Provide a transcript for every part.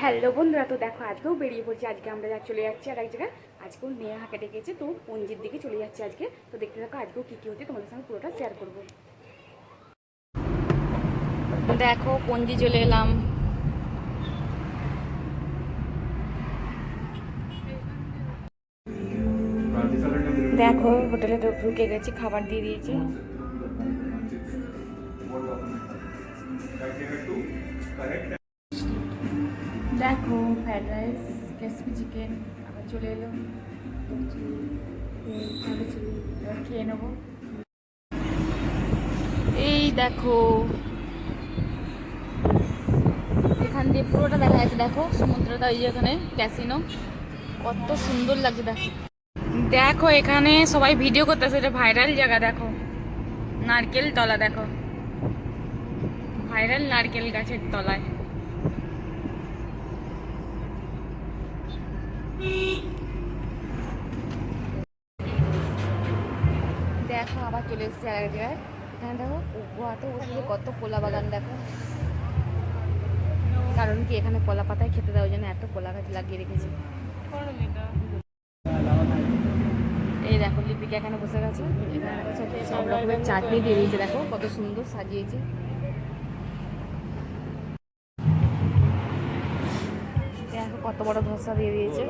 Hello বন্ধুরা, তো দেখো আজকেও বেরিয়ে পড়ছি, আজকে আমরা যা চলে যাচ্ছি আর এক জায়গায়, আজকেও হাঁকে ডেকেছে, তো পঞ্জির দিকে চলে যাচ্ছে আজকে, তো দেখতে থাকো আজকেও কী কী হচ্ছে, তোমাদের সঙ্গে পুরোটা শেয়ার করব। দেখো পঞ্জি চলে এলাম। দেখো, হোটেলে ঢুকে গেছি, খাবার দিয়ে দিয়েছি। দেখো ফ্রাইড রাইস ক্রিসপি চিকেন আবার চলে এলো। খেয়ে নেব। এই দেখো, এখান দিয়ে পুরোটা দেখা যাচ্ছে। দেখো, সমুদ্রটা ওই যে এখানে, ক্যাসিনো। কত সুন্দর লাগছে, দেখো। দেখো, এখানে সবাই ভিডিও করতেছে, এটা ভাইরাল জায়গা, দেখো। নারকেল তলা, দেখো। ভাইরাল নারকেল গাছের তলায়। দেখো, আবার চলে এসেছি আর এক জায়গায়। এখানে দেখো গোয়াতে বসে কত কলা বাগান দেখো। কারণ কি, এখানে কলা পাতায় খেতে দেওয়ার জন্য এত কলা গাছ লাগিয়ে রেখেছে। এই দেখো, লিপিকা এখানে বসে গেছে। এখানে সব রকমের চাটনি দিয়ে দিয়েছে, দেখো, কত সুন্দর সাজিয়েছে। কত বড় ধসা দিয়ে দিয়েছে।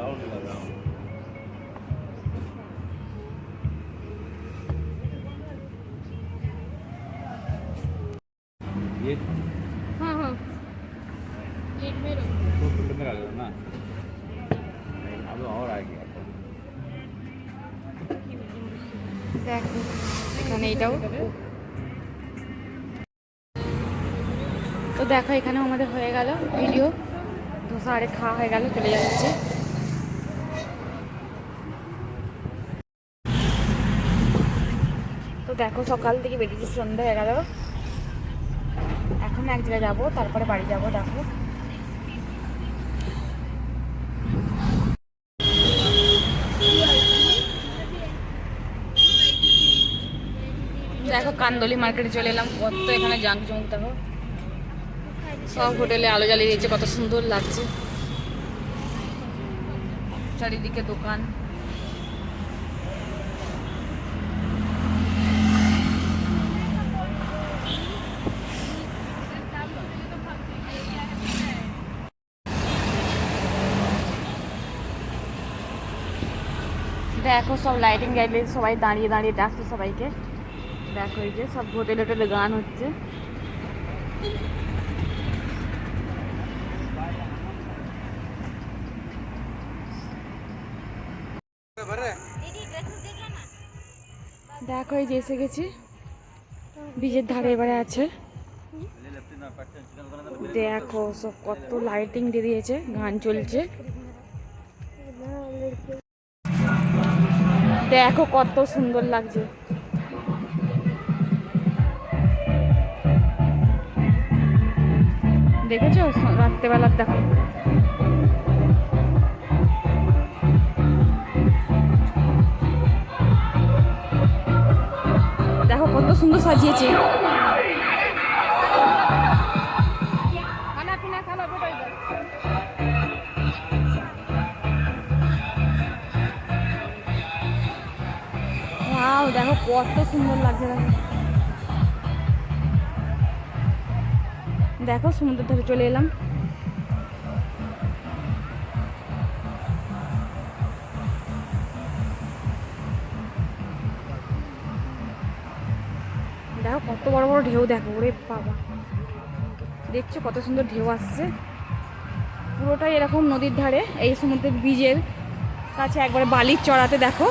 দেখো এখানে তো দেখো এখানেও আমাদের হয়ে গেল ভিডিও। ধোসা আরে খাওয়া হয়ে গেল চলে যাচ্ছে তো দেখো সকাল থেকে বেরিয়েছি সন্ধ্যা হয়ে গেল এখন এক জায়গায় যাব তারপরে বাড়ি যাব দেখো দেখো কান্দলি মার্কেটে চলে এলাম কত এখানে জাঁক জমক দেখো সব হোটেলে আলো জ্বালিয়ে দিয়েছে, কত সুন্দর লাগছে। চারিদিকে দোকান। দেখো সব লাইটিং গাইলে সবাই দাঁড়িয়ে দাঁড়িয়ে ডাকছে সবাইকে। দেখো এই যে সব হোটেলে হোটেলে গান হচ্ছে। দেখো, এই যে এসে গেছি। বীজের ধারে এবারে আছে। দেখো, সব কত লাইটিং দিয়ে দিয়েছে, গান চলছে। দেখো, কত সুন্দর লাগছে। দেখেছ? রাত্রেবেলার দেখো। দেখো কত সুন্দর সাজিয়েছে। দেখো কত সুন্দর লাগছে দেখো। সমুদ্র ধারে চলে এলাম। কত বড় বড় ঢেউ দেখো, ওরে বাবা। দেখছ কত সুন্দর ঢেউ আসছে? পুরোটাই এরকম নদীর ধারে, এই সমুদ্রের বীজের কাছে একবারে বালির চড়াতে দেখো।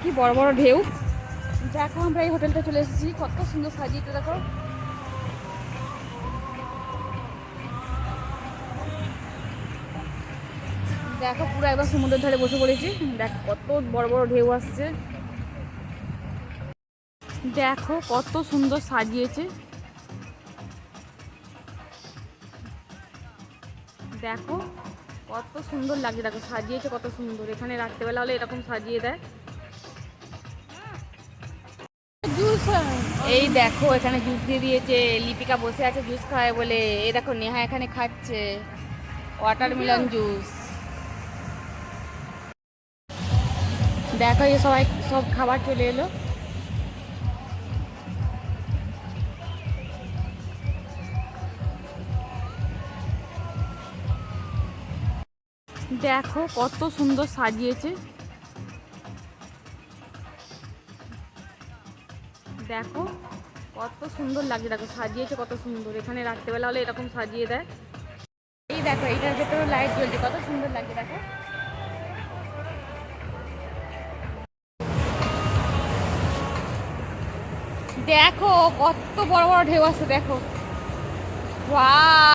কি বড় বড় ঢেউ। দেখো আমরা এই হোটেলটা চলে এসেছি। কত সুন্দর সাজিয়েছে দেখো। দেখো পুরো একবার সমুদ্রের ধারে বসে পড়েছি। দেখো কত বড় বড় ঢেউ আসছে। দেখো কত সুন্দর সাজিয়েছে। দেখো কত সুন্দর লাগছে, দেখো সাজিয়েছে কত সুন্দর। এখানে রাত্রেবেলা হলে এরকম সাজিয়ে দেয়। এই দেখো এখানে জুস দিয়ে দিয়েছে, লিপিকা বসে আছে জুস খায় বলে। এই দেখো নেহা এখানে খাচ্ছে ওয়াটারমেলন জুস দেখো এই সবাই সব খাবার চলে এলো। দেখো কত সুন্দর সাজিয়েছে। দেখো কত সুন্দর লাগছে, দেখো সাজিয়েছে কত সুন্দর। এখানে রাত্রেবেলা হলে এরকম সাজিয়ে দেয়। এই দেখো, এইটার ভেতরে লাইট জ্বলছে, কত সুন্দর লাগছে, দেখো। দেখো, কত বড় বড় ঢেউ আছে, দেখো।